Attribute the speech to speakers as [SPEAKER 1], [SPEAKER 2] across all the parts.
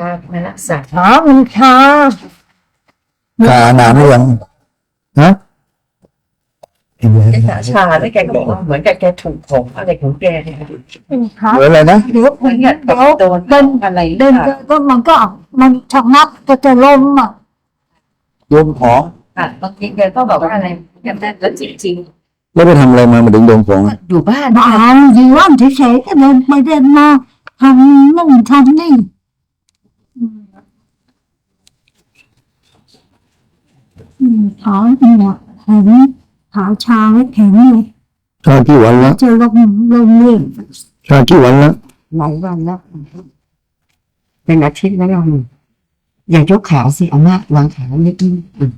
[SPEAKER 1] พามารักษา
[SPEAKER 2] หามันชา
[SPEAKER 3] ชานานหรือยังฮะอีเวน
[SPEAKER 1] แกขาชาแล้วแกก็บอกว่าเหมือนกับแกถูกของอะไรของแกเนี่ยค่ะ
[SPEAKER 2] เป็นขา
[SPEAKER 3] เหมือนอะไรนะ
[SPEAKER 2] เดี๋ยว
[SPEAKER 1] เหมือนกับ
[SPEAKER 2] เดี๋ยว
[SPEAKER 1] โดน
[SPEAKER 2] เดิน
[SPEAKER 1] อะไร
[SPEAKER 2] เดิน
[SPEAKER 1] ค่ะ
[SPEAKER 2] ก็มันก็มันชะงักก็จะล้มอะ
[SPEAKER 3] โยมของ
[SPEAKER 1] ค่ะบางทีแกก็บอกว่าอะไรกันแน่แล้วจริง
[SPEAKER 3] แล้วไปทำอะไรมามาถึงโดนของ
[SPEAKER 1] ๆอยู่บ้าน
[SPEAKER 2] มาอ่านอยู่ว่านเฉยๆก็เดินไปเดินมาทำนั่นทำนี่อืม อืมขาเนี่ยแข็งขาชาและแข็งเลย
[SPEAKER 3] ชากี่วันแล้ว
[SPEAKER 2] จะลงลงเรื่อย
[SPEAKER 3] ชากี่วันแล้ว
[SPEAKER 4] หลายวันแล้วเป็นอาทิตย์แล้วเราอย่ายกขาสิเอามาวางขานิดนึงอืม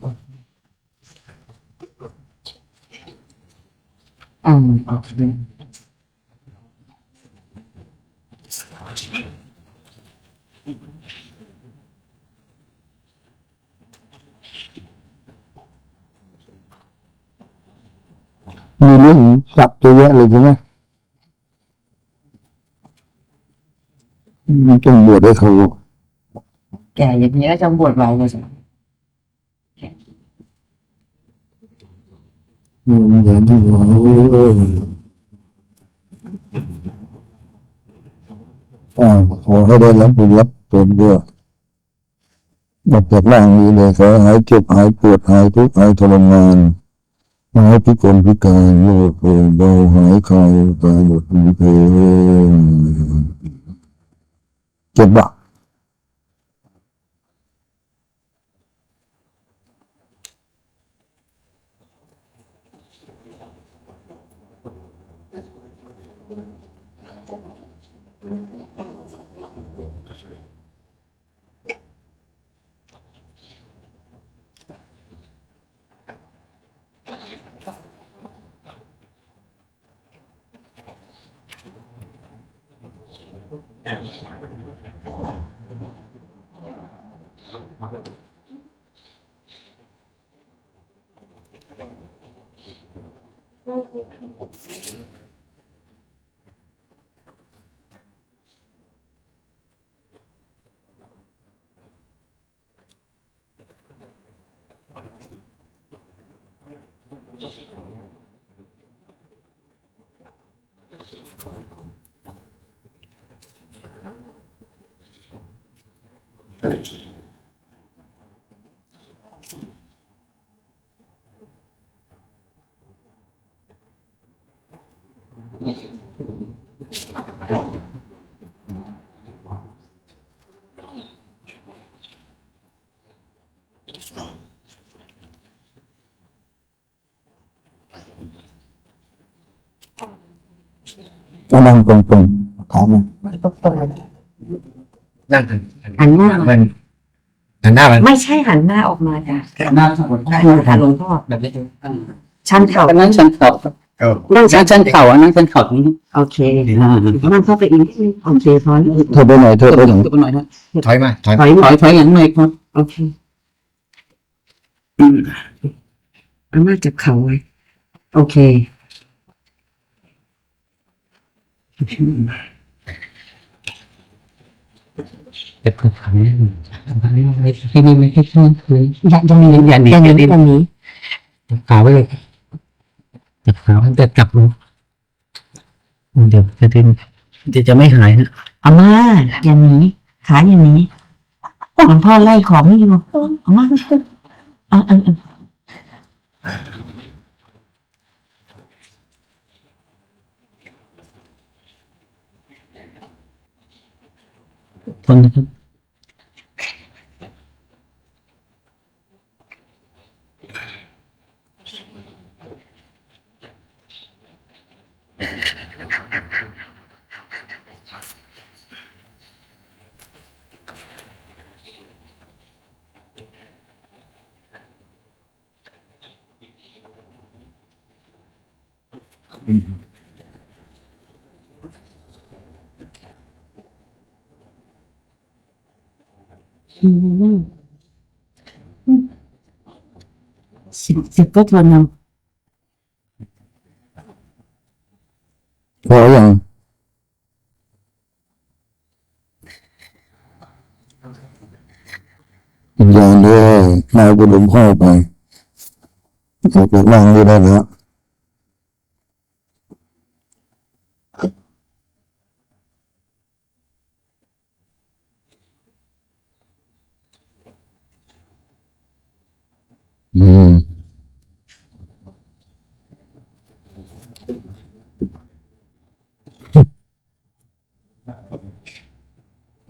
[SPEAKER 4] อ่าโอเค
[SPEAKER 3] มี เรื่องสับเยอะแยะเลยใช่ไหมมันต้องบวชให้เขา
[SPEAKER 4] แก่อย่างนี้แล้วจะบวชไว้เลยจ้ะ
[SPEAKER 3] อืมอย่างที่ว่าเอออ่าขอให้ได้รับบุญรับส่วนด้วยออกจากร่างนี้เลยขอให้หายเจ็บหายปวดหายทุกข์หายทรมาน หายพิกลพิการโรคโรคเบาหายคลายตายหมดมีเพลงเจ็บบ้า ก็ นั่งตรงๆถามมัน
[SPEAKER 5] นั่ง หัน
[SPEAKER 4] หันหน้ามา
[SPEAKER 5] มันหันหน้ามัน
[SPEAKER 4] ไม่ใช่หันหน้าออกมาจ้ะ
[SPEAKER 5] หน้าทั้งหมด
[SPEAKER 4] ใช่ค่ะหลวงพ่อ
[SPEAKER 5] แบบนี้
[SPEAKER 4] ชันเข่า
[SPEAKER 6] อันนั้นชันเข่าครับ
[SPEAKER 5] เออ
[SPEAKER 4] นั่ง
[SPEAKER 6] นั่นชันเข่าอันนั้นชันเข่าตรงนี้
[SPEAKER 4] โอเคนั่งเข้าไปอีกนิดนึงโอเคพอแล้ว
[SPEAKER 3] เธอไปไหนเธอ
[SPEAKER 6] ตัว
[SPEAKER 3] ไปไหน
[SPEAKER 6] ตัวหน่อยนะ
[SPEAKER 5] ถอยมาถอย
[SPEAKER 4] ถอย
[SPEAKER 6] ถ
[SPEAKER 4] มา
[SPEAKER 6] อยถอยอย่างหน่อยครับ
[SPEAKER 4] โอเคอืมเอามาจับเข่าไว้โอเค จะ
[SPEAKER 6] เด็กคนขันที่นี่ไม่ใช่ช่วงคืนอย่าอย่ามีอย่าหนี
[SPEAKER 4] อย่าหนี
[SPEAKER 6] อย่าหนี
[SPEAKER 4] อย่าหนี
[SPEAKER 6] จับขาไว้เลยจับขาไว้แต่จับลงเดี๋ยวจะดึงเดี๋ยวจะไม่หายนะ
[SPEAKER 4] อาม่าอย่าหนีขาอย่าหนีหลวงพ่อไล่ของให้อยู่อาม่าเอาเอา เอา
[SPEAKER 6] ท นนะครับ
[SPEAKER 4] อืมสิบสิบก็ทนเอา
[SPEAKER 3] พออย่าง วิญญาณด้วยนายกุลมพ่อไปออกจากร่างนี้ได้แล้วอืม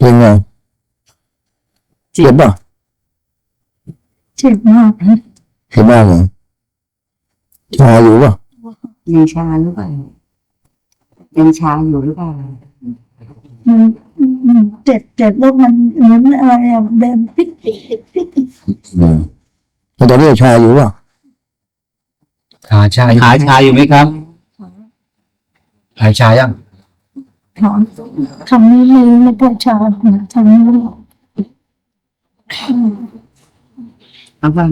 [SPEAKER 3] เป็นไงเจ็บป่ะ
[SPEAKER 2] เจ็บมากนะ
[SPEAKER 3] เห็นบ้างเหรอชาอยู่ป่ะ
[SPEAKER 4] ยังชาหรือเปล่ายังชาอยู่หรือเปล่า
[SPEAKER 2] มันอืมเจ็บเจ็บแล้วมันเหมือนอะไรอะเดินพลิกพลิกพลิกพลิก
[SPEAKER 3] อืมแล้วตอนนี้ชาอยู่ป่ะ
[SPEAKER 5] ขาชาขาชาอยู่ไหมครับหายชายัง
[SPEAKER 2] ถอน ทำนี้มือไม่ได้ชาทำนี้
[SPEAKER 4] เอาวาง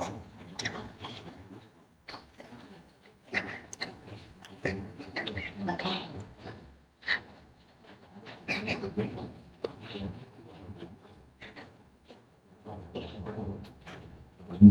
[SPEAKER 3] อืม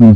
[SPEAKER 3] อื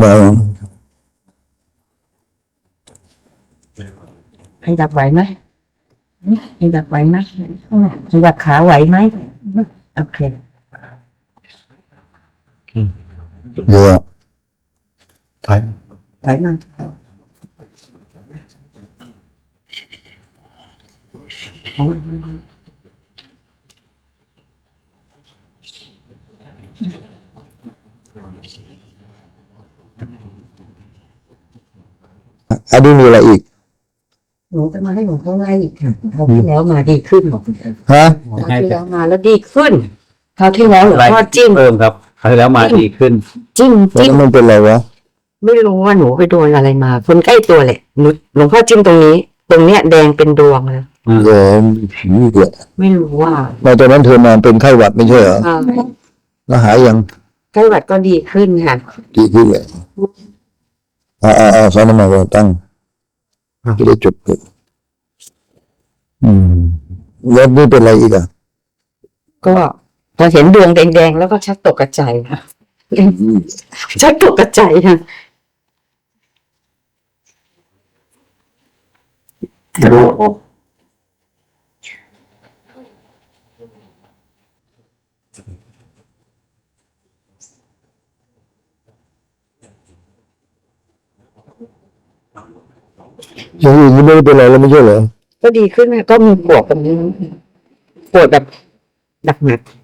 [SPEAKER 3] เบา
[SPEAKER 4] ขยับไหวไหมขยับไหวไหมขยับขาไหวไหมโอเค
[SPEAKER 3] เยอะ
[SPEAKER 5] ถอย
[SPEAKER 4] ไหวมาก
[SPEAKER 3] อันนี้มีอะไรอีก
[SPEAKER 4] หนูจะมาให้หนูเข้าไล่อีกค่ะคราวที่แล้วมาดีขึ้น
[SPEAKER 3] ฮะ
[SPEAKER 4] คราวที่แล้วมาแล้วดีขึ้นคราวที่แล้วหลวงพ่อจิ้ม
[SPEAKER 5] เพิ่มครับคราวที่แล้วมาดีขึ้น
[SPEAKER 4] จิ้ม
[SPEAKER 3] แล้ว
[SPEAKER 4] จิ้ม
[SPEAKER 3] มันเป็นอะไรวะ
[SPEAKER 4] ไม่รู้ว่าหนูไปโดนอะไรมา คนใกล้ตัวแหละหนูหลวงพ่อจิ้มตรงนี้ ตรงเนี้ยแดงเป็นดวงเลย
[SPEAKER 3] เออผีเหรอ
[SPEAKER 4] ไม่รู้ว่า
[SPEAKER 3] มาตอนนั้นเธอมาเป็นไข้หวัดไม่ใช่เหรอ
[SPEAKER 4] อ่า
[SPEAKER 3] แล้วหายยัง
[SPEAKER 4] ไข้หวัดก็ดีขึ้นค่ะ
[SPEAKER 3] ดีขึ้นเลย อ่าอ่าอ่าสอนมาก่อนตั้งจะได้จบเลยอืมแล้วนี่เป็นอะไรอีกอะ
[SPEAKER 4] ก็พอเห็นดวงแดงๆ แล้วก็ชักตกกระจายค่ะชักตกกระจายค่ะ
[SPEAKER 3] อ อย่างอื่นก็ไม่ได้เป็นอะไรแล้วไม่ใช่เหรอ
[SPEAKER 4] ก็ดีขึ้นนะก็มีปวดตรงนี้ปวดแบบหนักหนักๆ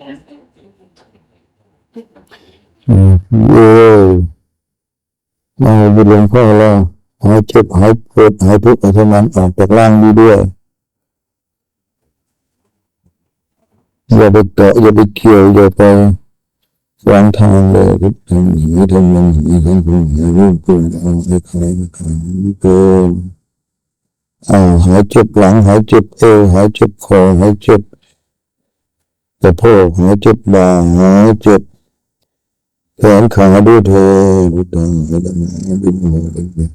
[SPEAKER 3] เออมาบุญหลวงพ่อเราหายเจ็บหายปวดหายทุกข์หายทรมานออกจากร่างนี้ด้วยอย่าไปเตะอย่าไปเกี่ยวอย่าไปขวางทางเลยทุกทางหนีทางมันหนีทางตรงหนีรื่องเกินเอาไอ้ใครไอ้ใครเกินเอาหายเจ็บหลังหายเจ็บเอวหายเจ็บคอหายเจ็บ สะโพกหายเจ็บบ่าหายเจ็บแขนขาด้วยเธอพุทธังพระธรรมบิณโมเป็นเป็น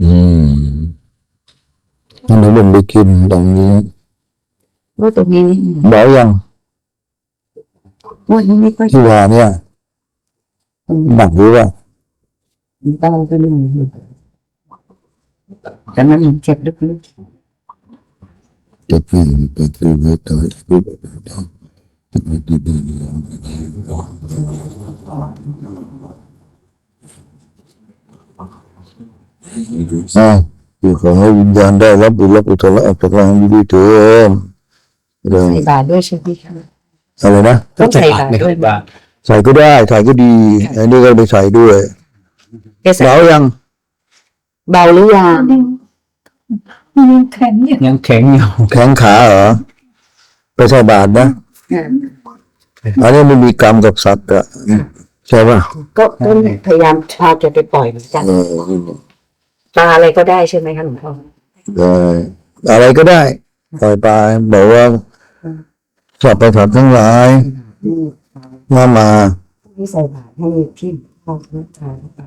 [SPEAKER 3] อืมอันนี้ลงไปกินตรงนี้
[SPEAKER 4] ว่าตรงนี้
[SPEAKER 3] บอกยัง
[SPEAKER 4] ว่านี้ไม่ ค่อย
[SPEAKER 3] ที่ว่าเนี่ยหนักหรือว่า
[SPEAKER 4] ต้องก็นี่แต่มันเจ็บลึก
[SPEAKER 3] จะเป็นเป็นเป็นเป็ นตัวที่เป็นดีดีอ่าคือขอให้วิญญาณได้รับบุญรับอุตระออกจากร่างนี้ด้วยเถิดเรื่
[SPEAKER 4] ๆ
[SPEAKER 3] อง
[SPEAKER 4] ใส่บาตรด้วยใช่ไหมคะ
[SPEAKER 3] อะไรนะ
[SPEAKER 4] ต้องใส่บาตร
[SPEAKER 5] ไหมค
[SPEAKER 4] ด้
[SPEAKER 5] รั
[SPEAKER 4] วย
[SPEAKER 5] บว่า
[SPEAKER 3] ใส่ก็ได้ใส่ก็ดี อันนี้ก็ไปใส่ด้วย
[SPEAKER 4] แกใส่
[SPEAKER 3] แล้วยัง
[SPEAKER 4] เบาหรือยัง
[SPEAKER 2] ยังแข็งอยู่
[SPEAKER 5] ยังแข็งอยู่
[SPEAKER 3] แข็งขาเหรอไปใส่บาทนะ
[SPEAKER 4] อ่า
[SPEAKER 3] อันนี้มันมีกรรมกับสัตว์อะใช่ป่ะ
[SPEAKER 4] ก็ก็พยายามพาแกไปปล่อยเหมือนกัน
[SPEAKER 3] เออ
[SPEAKER 4] ปลาอะไรก็ได้ใช่ไหมคะหลวงพ่อ
[SPEAKER 3] ได้อะไรก็ได้ปล่อยไปบอกว่าสอบประสัตว์ทั้งหลายมามา
[SPEAKER 4] ที่ใส่บาตรให้ที่พ่อพระทานไป